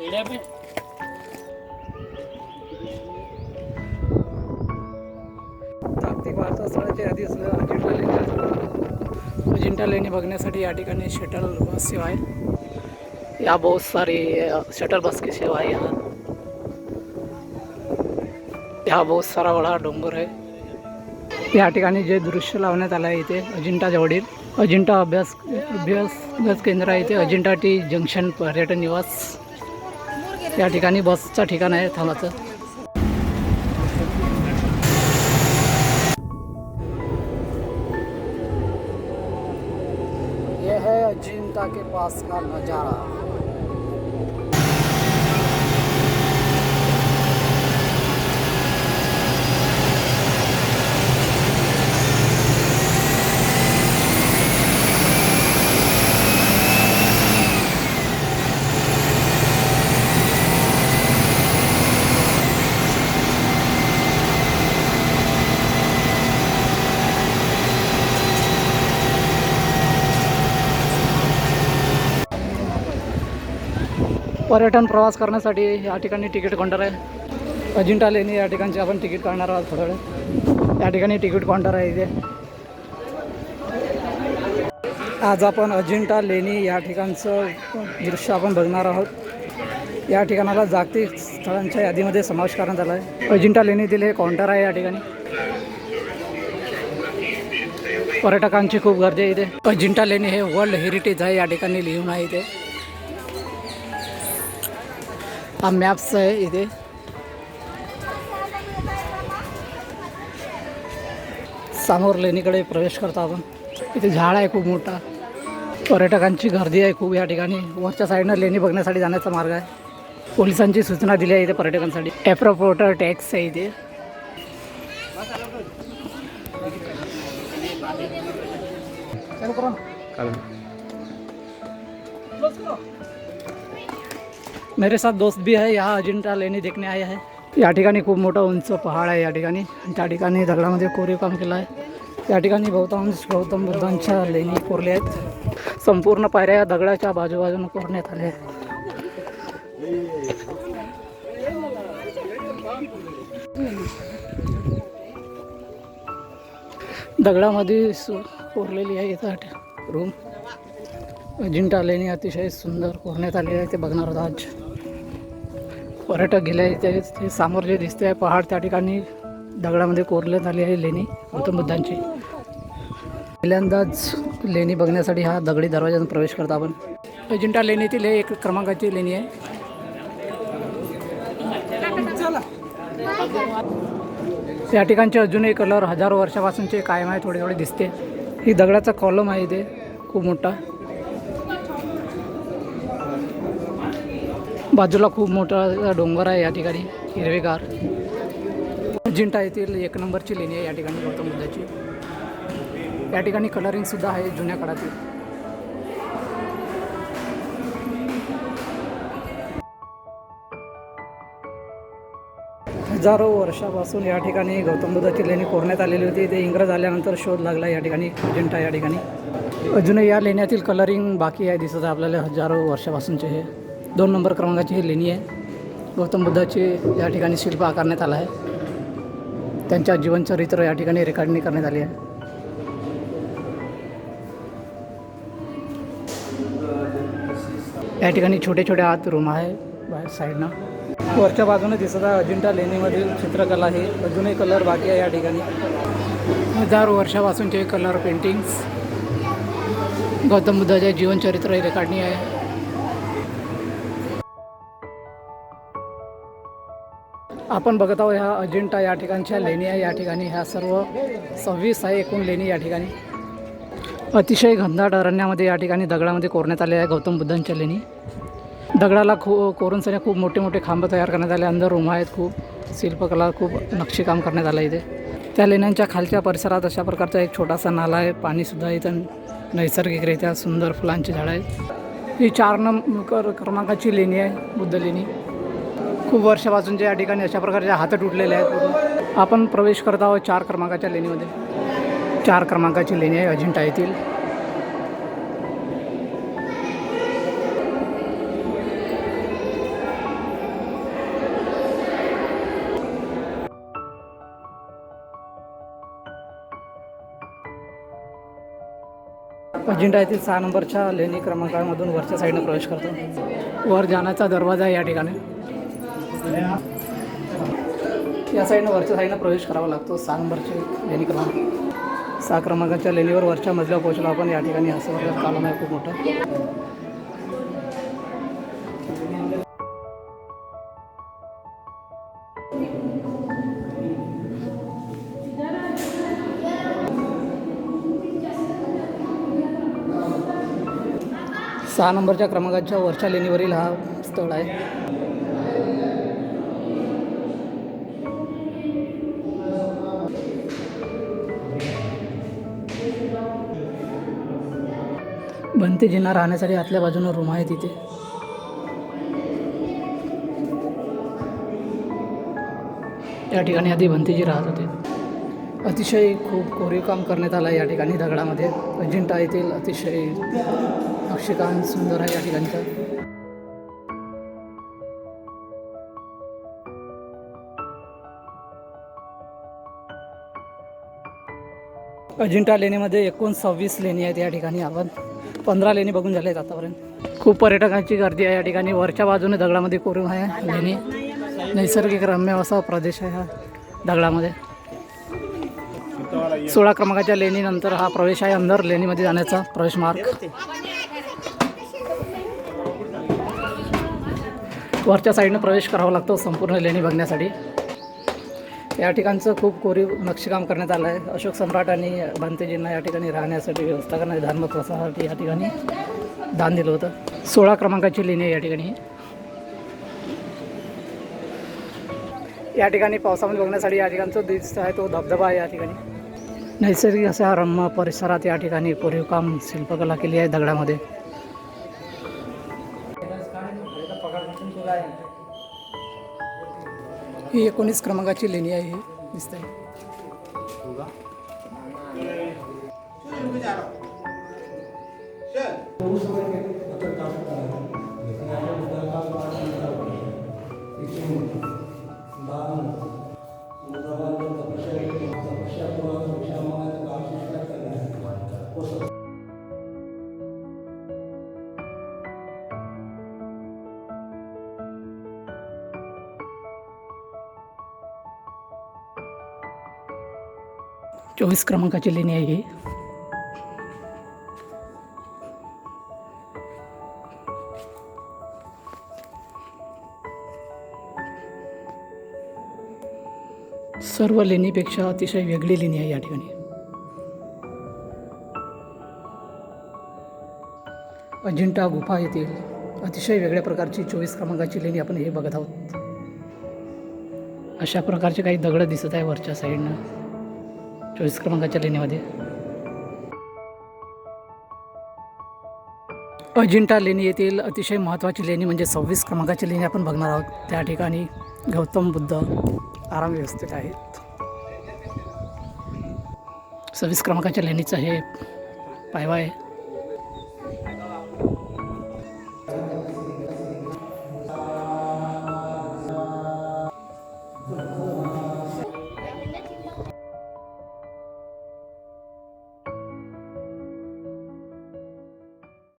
सीढ़िया पे जागतिक वारसास्थळाची यादी असलेल्या अजिंठा लेणी अजिंठा लेणी बघण्यासाठी या ठिकाणी शटल बस सेवा आहे या बहुत सारी शटल बस की सेवा आहे यहाँ बहुत सारा बडा डोंगर आहे. या ठिकाणी जे दृश्य लावण्यात आलं आहे इथे अजिंठा जवळील अजिंठा अभ्यास अभ्यास अभ्यास केंद्र आहे इथे अजिंठा टी जंक्शन पर्यटन निवास. या ठिकाणी बसचं ठिकाण आहे थांबाचं यह है अजिंठा के पास का नज़ारा। पर्यटन प्रवास करण्यासाठी या ठिकाणी तिकीट काउंटर आहे. अजिंठा लेणी या ठिकाणची आपण तिकीट काढणार आहोत थोडा वेळ. या ठिकाणी तिकीट काउंटर आहे इथे. आज आपण अजिंठा लेणी या ठिकाणचं दृश्य आपण बघणार आहोत. या ठिकाणाला जागतिक स्थळांच्या यादीमध्ये समावेश करण्यात आला आहे. अजिंठा लेणीतील हे काउंटर आहे या ठिकाणी. पर्यटकांची खूप गर्दी आहे इथे. अजिंठा लेणी हे वर्ल्ड हेरिटेज आहे या ठिकाणी लिहून आहे इथे. हा मॅप्स आहे इथे समोर लेणीकडे प्रवेश करतो आपण. इथे झाड आहे खूप मोठा. पर्यटकांची गर्दी आहे खूप या ठिकाणी. वरच्या साईडनं लेणी बघण्यासाठी जाण्याचा मार्ग आहे. पोलिसांची सूचना दिली आहे इथे पर्यटकांसाठी. ॲप्रोपोर्टर टॅक्स आहे इथे. चालू. मेरे साथ दोस्त भी है यहाँ अजिंठा लेणी देखणे आया आहे या ठिकाणी खूप मोठं उंच पहाड आहे या ठिकाणी. त्या ठिकाणी दगडामध्ये कोरीव काम केलं आहे. या ठिकाणी बहुतांश गौतम बुद्धांच्या लेणी कोरल्या आहेत. संपूर्ण पायऱ्या या दगडाच्या बाजूबाजूने कोरण्यात आल्या आहेत. दगडामध्ये कोरलेली आहे इथं रूम अजिंठा लेणी अतिशय सुंदर कोरण्यात आलेली आहे. ते बघणार आहोत आज. पर्यटक गेले ते ते समोर जे दिसते आहे पहाड त्या ठिकाणी दगडामध्ये कोरण्यात आली आहे लेणी गौतम बुद्धांची. पहिल्यांदाच लेणी बघण्यासाठी हा दगडी दरवाजातून प्रवेश करतो आपण. अजिंठा लेणीतील हे एक क्रमांकाची लेणी आहे. या ठिकाणचे अजूनही कलर हजारो वर्षापासूनचे कायम आहे थोडे थोडे दिसते. ही दगडाचा कॉलम आहे इथे खूप मोठा. बाजूला खूप मोठा डोंगर आहे या ठिकाणी हिरवेगार. अजिंठा येथील एक नंबरची लेणी आहे या ठिकाणी गौतम बुद्धाची. या ठिकाणी कलरिंगसुद्धा आहे जुन्या काळातील. हजारो वर्षापासून या ठिकाणी गौतम बुद्धाची लेणी कोरण्यात आलेली होती. ते इंग्रज आल्यानंतर शोध लागला या ठिकाणी अजिंठा या ठिकाणी. अजूनही या लेण्यातील कलरिंग बाकी आहे दिसत आहे आपल्याला हजारो वर्षापासूनचे हे. दोन नंबर क्रमांकाची ही लेणी आहे. गौतम बुद्धाची या ठिकाणी शिल्प आकारण्यात आला आहे. त्यांच्या जीवनचरित्र या ठिकाणी रेकॉर्डिंग करण्यात आली आहे. या ठिकाणी छोटे छोटे आत रूम आहे बाहेर साईडनं. वरच्या बाजूने दिसत आहे अजिंठा लेणीमधील चित्रकला हे. अजूनही कलर बाकी आहे या ठिकाणी. हजार वर्षापासूनचे कलर पेंटिंग्स गौतम बुद्धाचे जीवनचरित्र ही रेकॉर्डिंग आहे. आपण बघत आहोत ह्या अजिंठा या ठिकाणच्या लेणी आहे या ठिकाणी ह्या सर्व सव्वीस आहे एकूण लेणी या ठिकाणी. अतिशय घनदाट अरण्यामध्ये या ठिकाणी दगडामध्ये कोरण्यात आले आहे गौतम बुद्धांच्या लेणी. दगडाला खू कोरून खूप मोठे मोठे खांब तयार करण्यात आले अंदर रूम आहेत खूप शिल्पकला खूप नक्षीकाम करण्यात आलं इथे. त्या लेण्यांच्या खालच्या परिसरात अशा प्रकारचा एक छोटासा नाला आहे पाणीसुद्धा इथं नैसर्गिकरित्या सुंदर फुलांची झाडं आहेत. ही चार नंबर क्रमांकाची लेणी आहे बुद्ध लेणी. खूप वर्षापासून ज्या ठिकाणी अशा प्रकारच्या हात तुटलेले आहेत आपण प्रवेश करत आहोत चार क्रमांकाच्या लेणीमध्ये. चार क्रमांकाची लेणी आहे अजिंठा येथील. अजिंठा येथील सहा नंबरच्या लेणी क्रमांकामधून वरच्या साईडनं प्रवेश करतो. वर जाण्याचा दरवाजा आहे या ठिकाणी. या साईडनं वरच्या साईडनं प्रवेश करावा लागतो. सहा नंबरचे लेणी क्रमांक सहा क्रमांकाच्या लेणीवर वरच्या मजल्यावर पोहोचलो आपण. या ठिकाणी असं वगैरे कालम आहे खूप मोठं. सहा नंबरच्या क्रमांकाच्या वरच्या लेणीवरील हा स्थळ आहे. भंतेजींना राहण्यासाठी आतल्या बाजूनं रूम आहे तिथे. या ठिकाणी आधी भंतेजी राहत होते. अतिशय खूप कोरीव काम करण्यात आलं आहे या ठिकाणी दगडामध्ये. अजिंठा येथील अतिशय नक्षीकाम सुंदर आहे या ठिकाणचं. अजिंठा लेणीमध्ये एकूण सव्वीस लेणी आहेत या ठिकाणी आपण. पंधरा लेणी बघून झाल्या आहेत आतापर्यंत. खूप पर्यटकांची गर्दी आहे या ठिकाणी. वरच्या बाजूने दगडामध्ये कोरून आहे. लेणी नैसर्गिक रम्य असा प्रदेश आहे हा दगडामध्ये. सोळा क्रमांकाच्या लेणीनंतर हा प्रवेश आहे. अंदर लेणीमध्ये जाण्याचा प्रवेश मार्ग. वरच्या साईडनं प्रवेश करावा लागतो. संपूर्ण लेणी बघण्यासाठी. या ठिकाणचं खूप कोरीव नक्षीकाम करण्यात आलं आहे. अशोक सम्राट आणि भांतेजींना या ठिकाणी राहण्यासाठी व्यवस्था करण्यासाठी धर्मप्रसारासाठी या ठिकाणी दान दिलं होतं. सोळा क्रमांकाची लेणी आहे या ठिकाणी या ठिकाणी पावसामध्ये बघण्यासाठी या ठिकाणचा दिसत आहे तो धबधबा आहे या ठिकाणी. नैसर्गिक अशा रम्य परिसरात या ठिकाणी कोरीवकाम शिल्पकला केली आहे दगडामध्ये. ही एकोणीस क्रमांकाची लेणी आहे ही दिसत आहे चोवीस क्रमांकाची लेणी आहे ही. सर्व लेणीपेक्षा अतिशय वेगळी लेणी आहे या ठिकाणी. अजिंठा गुफा येथील अतिशय वेगळ्या प्रकारची चोवीस क्रमांकाची लेणी आपण हे बघत आहोत. अशा प्रकारचे काही दगड दिसत आहे वरच्या साईडनं. चोवीस क्रमांकाच्या लेणीमध्ये. अजिंठा लेणी येथील अतिशय महत्त्वाची लेणी म्हणजे सव्वीस क्रमांकाची लेणी आपण बघणार आहोत. त्या ठिकाणी गौतम बुद्ध आराम व्यवस्थित आहेत. सव्वीस क्रमांकाच्या लेणीचं हे पायवा आहे